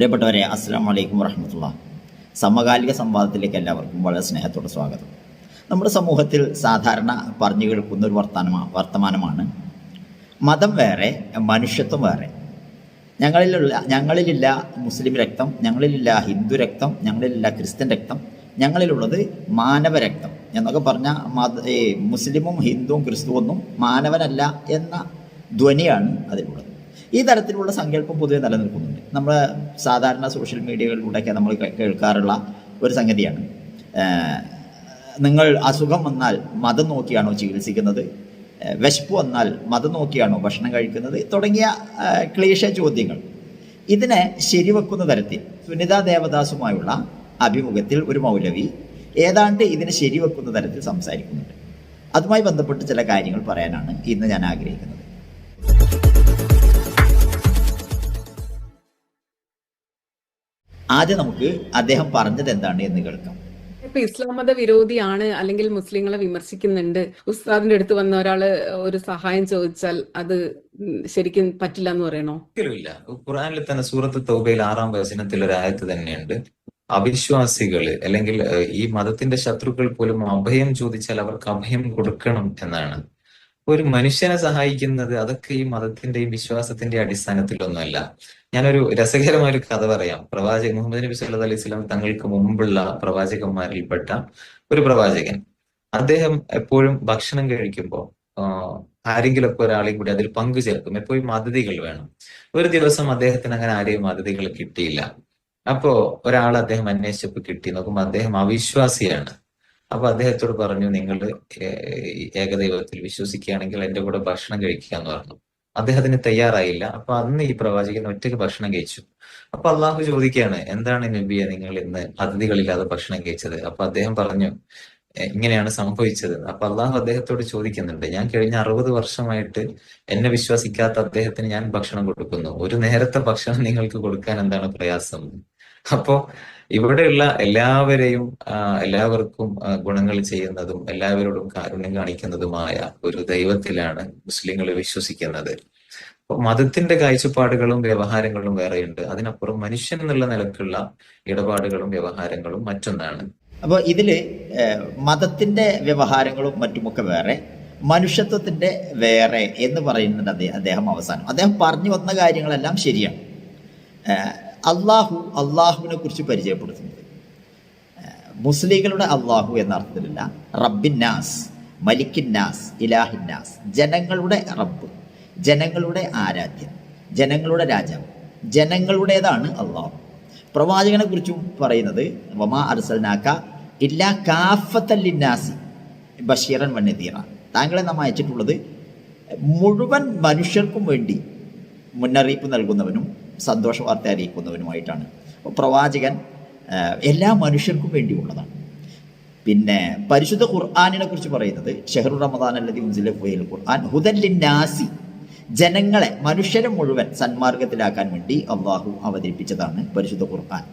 പ്രിയപ്പെട്ടവരെ അസ്സാം വലൈക്കും വറഹമത്തുള്ള സമകാലിക സംവാദത്തിലേക്ക് എല്ലാവർക്കും വളരെ സ്നേഹത്തോടെ സ്വാഗതം. നമ്മുടെ സമൂഹത്തിൽ സാധാരണ പറഞ്ഞു കേൾക്കുന്ന ഒരു വർത്തമാന വർത്തമാനമാണ് മതം വേറെ മനുഷ്യത്വം വേറെ. ഞങ്ങളിലുള്ള ഞങ്ങളിലില്ല മുസ്ലിം രക്തം ഞങ്ങളിലില്ല ഹിന്ദു രക്തം ഞങ്ങളിലില്ല ക്രിസ്ത്യൻ രക്തം ഞങ്ങളിലുള്ളത് മാനവ രക്തം എന്നൊക്കെ പറഞ്ഞാൽ മത മുസ്ലിമും ഹിന്ദുവും ക്രിസ്തുവൊന്നും മാനവനല്ല എന്ന ധ്വനിയാണ് അതിലുള്ളത്. ഈ തരത്തിലുള്ള സങ്കല്പം പൊതുവെ നിലനിൽക്കുന്നുണ്ട് നമ്മൾ സാധാരണ സോഷ്യൽ മീഡിയകളിലൂടെയൊക്കെ നമ്മൾ കേൾക്കാറുള്ള ഒരു സംഗതിയാണ്. നിങ്ങൾ അസുഖം വന്നാൽ മതം നോക്കിയാണോ ചികിത്സിക്കുന്നത്? വിശപ്പ് വന്നാൽ മതം നോക്കിയാണോ ഭക്ഷണം കഴിക്കുന്നത്? തുടങ്ങിയ ക്ലേശ ചോദ്യങ്ങൾ. ഇതിനെ ശരിവെക്കുന്ന തരത്തിൽ സുനിതാ ദേവദാസുമായുള്ള അഭിമുഖത്തിൽ ഒരു മൗലവി ഏതാണ്ട് ഇതിനെ ശരിവെക്കുന്ന തരത്തിൽ സംസാരിക്കുന്നുണ്ട്. അതുമായി ബന്ധപ്പെട്ട് ചില കാര്യങ്ങൾ പറയാനാണ് ഇന്ന് ഞാൻ ആഗ്രഹിക്കുന്നത്. ആദ്യം നമുക്ക് അദ്ദേഹം പറഞ്ഞത് എന്താണ് എന്ന് കേൾക്കാം. ഇപ്പൊ ഇസ്ലാം മത വിരോധിയാണ് അല്ലെങ്കിൽ മുസ്ലിങ്ങളെ വിമർശിക്കുന്നുണ്ട്. ഉസ്താദിന്റെ അടുത്ത് വന്ന ഒരാൾ ഒരു സഹായം ചോദിച്ചാൽ അത് ശരിക്കും പറ്റില്ല എന്ന് പറയണോ? ഇല്ല ഖുറാനിൽ തന്നെ സൂറത്ത് തൗബയിൽ ആറാം വചനത്തിൽ ഒരു ആയത്ത് തന്നെയുണ്ട്. അവിശ്വാസികൾ അല്ലെങ്കിൽ ഈ മതത്തിന്റെ ശത്രുക്കൾ പോലും അഭയം ചോദിച്ചാൽ അവർക്ക് അഭയം കൊടുക്കണം എന്നാണ്. ഒരു മനുഷ്യനെ സഹായിക്കുന്നത് അതൊക്കെ ഈ മതത്തിന്റെയും വിശ്വാസത്തിന്റെയും അടിസ്ഥാനത്തിലൊന്നുമല്ല. ഞാനൊരു രസകരമായ ഒരു കഥ പറയാം. പ്രവാചകൻ മുഹമ്മദ് നബി സല്ലല്ലാഹു അലൈഹി വസല്ലം തങ്ങൾക്ക് മുമ്പുള്ള പ്രവാചകന്മാരിൽപ്പെട്ട ഒരു പ്രവാചകൻ. അദ്ദേഹം എപ്പോഴും ഭക്ഷണം കഴിക്കുമ്പോൾ ആരെങ്കിലുമൊക്കെ ഒരാളെയും കൂടി അതിൽ പങ്കു ചേർക്കും എപ്പോഴും അതിഥികൾ വേണം. ഒരു ദിവസം അദ്ദേഹത്തിന് അങ്ങനെ ആരെയും അതിഥികൾ കിട്ടിയില്ല. അപ്പോ ഒരാൾ അദ്ദേഹം അന്വേഷിച്ചപ്പോൾ കിട്ടി. നോക്കുമ്പോൾ അദ്ദേഹം അവിശ്വാസിയാണ്. അപ്പൊ അദ്ദേഹത്തോട് പറഞ്ഞു നിങ്ങൾ ഏകദൈവത്തിൽ വിശ്വസിക്കുകയാണെങ്കിൽ എന്റെ കൂടെ ഭക്ഷണം കഴിക്കുക എന്ന് പറഞ്ഞു. അദ്ദേഹത്തിന് തയ്യാറായില്ല. അപ്പൊ അന്ന് ഈ പ്രവാചകൻ ഒറ്റയ്ക്ക് ഭക്ഷണം കഴിച്ചു. അപ്പൊ അള്ളാഹു ചോദിക്കുകയാണ് എന്താണ് നബിയെ നിങ്ങൾ ഇന്ന് അതിഥികളില്ലാതെ ഭക്ഷണം കഴിച്ചത്? അപ്പൊ അദ്ദേഹം പറഞ്ഞു ഇങ്ങനെയാണ് സംഭവിച്ചത്. അപ്പൊ അള്ളാഹു അദ്ദേഹത്തോട് ചോദിക്കുന്നുണ്ട് ഞാൻ കഴിഞ്ഞ അറുപത് വർഷമായിട്ട് എന്നെ വിശ്വസിക്കാത്ത അദ്ദേഹത്തിന് ഞാൻ ഭക്ഷണം കൊടുക്കുന്നു. ഒരു നേരത്തെ ഭക്ഷണം നിങ്ങൾക്ക് കൊടുക്കാൻ എന്താണ് പ്രയാസം? അപ്പോ ഇവിടെയുള്ള എല്ലാവരെയും എല്ലാവർക്കും ഗുണങ്ങൾ ചെയ്യുന്നതും എല്ലാവരോടും കാരുണ്യം കാണിക്കുന്നതുമായ ഒരു ദൈവത്തിലാണ് മുസ്ലിങ്ങൾ വിശ്വസിക്കുന്നത്. മതത്തിന്റെ കാഴ്ചപ്പാടുകളും വ്യവഹാരങ്ങളും വേറെയുണ്ട്. അതിനപ്പുറം മനുഷ്യൻ എന്നുള്ള നിലക്കുള്ള ഇടപാടുകളും വ്യവഹാരങ്ങളും മറ്റൊന്നാണ്. അപ്പോൾ ഇതിൽ മതത്തിന്റെ വ്യവഹാരങ്ങളും മറ്റുമൊക്കെ വേറെ മനുഷ്യത്വത്തിന്റെ വേറെ എന്ന് പറയുന്നുണ്ട് അദ്ദേഹം അവസാനം. അദ്ദേഹം പറഞ്ഞു വന്ന കാര്യങ്ങളെല്ലാം ശരിയാണ്. അള്ളാഹു അള്ളാഹുവിനെ കുറിച്ച് പരിചയപ്പെടുത്തുന്നത്. മുസ്ലിങ്ങളുടെ അള്ളാഹു എന്ന അർത്ഥത്തിലല്ല റബ്ബിന്നാസ് മലിക്കിന്നാസ് ഇലാഹിന്നാസ് ജനങ്ങളുടെ റബ്ബ് ജനങ്ങളുടെ ആരാധ്യം ജനങ്ങളുടെ രാജാവ് ജനങ്ങളുടേതാണ് അള്ളാഹു. പ്രവാചകനെ കുറിച്ചും പറയുന്നത് വമാ അർസൽനാക്ക ഇല്ലാ കാഫത്തല്ലിന്നാസി ബഷീറൻ വന്നതീറ. താങ്കളെ നാം അയച്ചിട്ടുള്ളത് മുഴുവൻ മനുഷ്യർക്കും വേണ്ടി മുന്നറിയിപ്പ് നൽകുന്നവനും സന്തോഷ വാർത്ത അറിയിക്കുന്നവനുമായിട്ടാണ് പ്രവാചകൻ എല്ലാ മനുഷ്യർക്കും വേണ്ടിയുള്ളതാണ്. പിന്നെ പരിശുദ്ധ ഖുർആാനിനെ കുറിച്ച് പറയുന്നത് ഷെഹറു റമദാൻ അല്ലതി മുൻസിലെ ഫുയൽ ഖുർആൻ ഹുദല്ലിന്നാസി ജനങ്ങളെ മനുഷ്യരെ മുഴുവൻ സന്മാർഗത്തിലാക്കാൻ വേണ്ടി അള്ളാഹു അവതരിപ്പിച്ചതാണ് പരിശുദ്ധ ഖുർആൻ.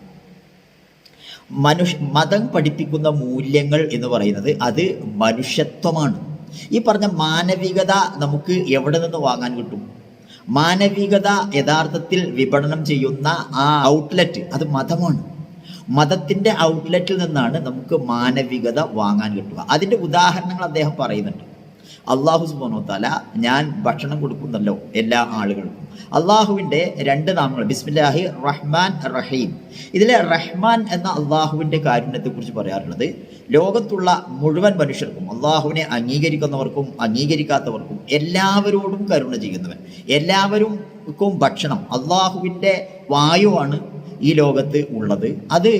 മനുഷ്യ മതം പഠിപ്പിക്കുന്ന മൂല്യങ്ങൾ എന്ന് പറയുന്നത് അത് മനുഷ്യത്വമാണ്. ഈ പറഞ്ഞ മാനവികത നമുക്ക് എവിടെ നിന്ന് വാങ്ങാൻ കിട്ടും? മാനവികത യഥാർത്ഥത്തിൽ വിപണനം ചെയ്യുന്ന ആ ഔട്ട്ലെറ്റ് അത് മതമാണ്. മതത്തിന്റെ ഔട്ട്ലെറ്റിൽ നിന്നാണ് നമുക്ക് മാനവികത വാങ്ങാൻ കിട്ടുക. അതിന്റെ ഉദാഹരണങ്ങൾ അദ്ദേഹം പറയുന്നുണ്ട്. അള്ളാഹു സുബാനോ തല ഞാൻ ഭക്ഷണം കൊടുക്കുന്നല്ലോ എല്ലാ ആളുകൾക്കും. അള്ളാഹുവിന്റെ രണ്ട് നാമങ്ങൾ. ബിസ്മില്ലാഹി റഹ്മാൻ റഹീം. ഇതിലെ റഹ്മാൻ എന്ന അള്ളാഹുവിന്റെ കാരുണ്യത്തെക്കുറിച്ച് പറയാറുള്ളത് ലോകത്തുള്ള മുഴുവൻ മനുഷ്യർക്കും അള്ളാഹുവിനെ അംഗീകരിക്കുന്നവർക്കും അംഗീകരിക്കാത്തവർക്കും എല്ലാവരോടും കരുണ ചെയ്യുന്നവൻ. എല്ലാവർക്കും ഭക്ഷണം അള്ളാഹുവിന്റെ വായുവാണ് ഈ ലോകത്ത് ഉള്ളത്. അത്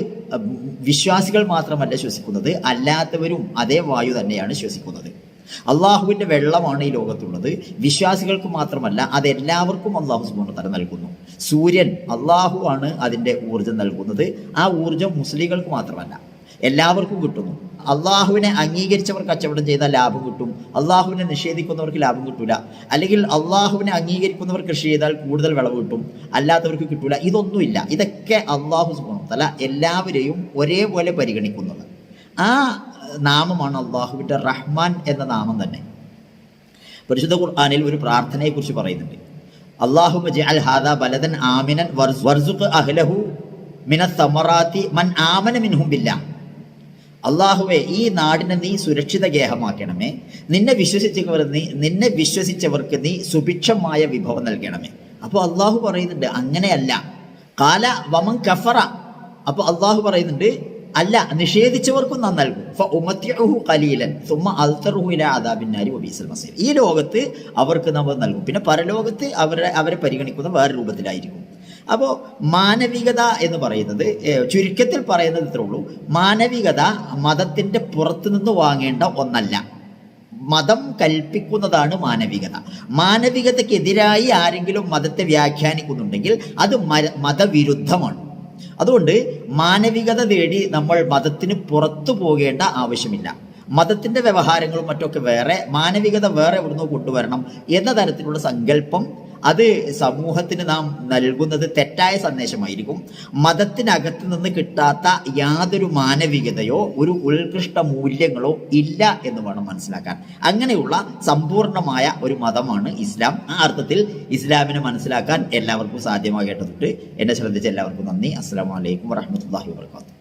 വിശ്വാസികൾ മാത്രമല്ല ശ്വസിക്കുന്നത് അല്ലാത്തവരും അതേ വായു തന്നെയാണ് ശ്വസിക്കുന്നത്. അള്ളാഹുവിന്റെ വെള്ളമാണ് ഈ ലോകത്തുള്ളത്. വിശ്വാസികൾക്ക് മാത്രമല്ല അതെല്ലാവർക്കും അള്ളാഹു സുബാന തല നൽകുന്നു. സൂര്യൻ അള്ളാഹു ആണ് അതിന്റെ ഊർജം നൽകുന്നത്. ആ ഊർജം മുസ്ലിങ്ങൾക്ക് മാത്രമല്ല എല്ലാവർക്കും കിട്ടുന്നു. അള്ളാഹുവിനെ അംഗീകരിച്ചവർ കച്ചവടം ചെയ്താൽ ലാഭം കിട്ടും. അള്ളാഹുവിനെ നിഷേധിക്കുന്നവർക്ക് ലാഭം കിട്ടൂല. അല്ലെങ്കിൽ അള്ളാഹുവിനെ അംഗീകരിക്കുന്നവർ കൃഷി ചെയ്താൽ കൂടുതൽ വിളവ് കിട്ടും. അല്ലാത്തവർക്ക് കിട്ടൂല. ഇതൊന്നുമില്ല. ഇതൊക്കെ അള്ളാഹു സുബാന തല എല്ലാവരെയും ഒരേപോലെ പരിഗണിക്കുന്നത് ആ നാമമാണ് അള്ളാഹുവിന്റെ റഹ്മാൻ എന്ന നാമം തന്നെ. പരിശുദ്ധ ഖുർആാനിൽ ഒരു പ്രാർത്ഥനയെക്കുറിച്ച് പറയുന്നുണ്ട്. അള്ളാഹു ജഅൽ ഹാദ ബലദൻ ആമിനൻ വർസ്- വർസുഖ് അഹ്ലഹു മിന സമറാത്തി മൻ ആമന മിൻഹും ബില്ല അള്ളാഹുവെ ഈ നാടിനെ നീ സുരക്ഷിത ഗേഹമാക്കണമേ. നിന്നെ വിശ്വസിച്ചവർ നീ നിന്നെ വിശ്വസിച്ചവർക്ക് നീ സുഭിക്ഷമായ വിഭവം നൽകണമേ. അപ്പോൾ അള്ളാഹു പറയുന്നുണ്ട് അങ്ങനെയല്ല. കാല വമൻ കഫറ. അപ്പോൾ അള്ളാഹു പറയുന്നുണ്ട് അല്ല നിഷേധിച്ചവർക്കും നാം നൽകും. ഫ ഉമത്യഹു ഖലീലൻ സുമ്മ അൽത്തറുഹു ഇലാ അദാബിന്നാരി വബീസൽ മസീർ. ഈ ലോകത്ത് അവർക്ക് നമ്മൾ നൽകും. പിന്നെ പരലോകത്ത് അവരെ അവരെ പരിഗണിക്കുന്ന വേറെ രൂപത്തിലായിരിക്കും. അപ്പോൾ മാനവികത എന്ന് പറയുന്നത് ചുരുക്കത്തിൽ പറയുന്നത് ഇത്രേ ഉള്ളൂ. മാനവികത മതത്തിന്റെ പുറത്തുനിന്ന് വാങ്ങേണ്ട ഒന്നല്ല. മതം കൽപ്പിക്കുന്നതാണ് മാനവികത. മാനവികതയ്ക്കെതിരായി ആരെങ്കിലും മതത്തെ വ്യാഖ്യാനിക്കുന്നുണ്ടെങ്കിൽ അത് മതവിരുദ്ധമാണ്. അതുകൊണ്ട് മാനവികത തേടി നമ്മൾ മതത്തിന് പുറത്തു പോകേണ്ട ആവശ്യമില്ല. മതത്തിന്റെ വ്യവഹാരങ്ങളും മറ്റൊക്കെ വേറെ മാനവികത വേറെ എവിടുന്നോ കൊണ്ടുവരണം എന്ന തരത്തിലുള്ള സങ്കല്പം അത് സമൂഹത്തിന് നാം നൽകുന്നത് തെറ്റായ സന്ദേശമായിരിക്കും. മതത്തിനകത്ത് നിന്ന് കിട്ടാത്ത യാതൊരു മാനവികതയോ ഒരു ഉത്കൃഷ്ട മൂല്യങ്ങളോ ഇല്ല എന്ന് വേണം മനസ്സിലാക്കാൻ. അങ്ങനെയുള്ള സമ്പൂർണമായ ഒരു മതമാണ് ഇസ്ലാം. ആ അർത്ഥത്തിൽ ഇസ്ലാമിനെ മനസ്സിലാക്കാൻ എല്ലാവർക്കും സാധ്യമാകേണ്ടതുണ്ട്. എന്നെ ശ്രദ്ധിച്ച എല്ലാവർക്കും നന്ദി. അസ്സാം വലൈക്കും വറഹമത്തല്ലാഹി വാത്തു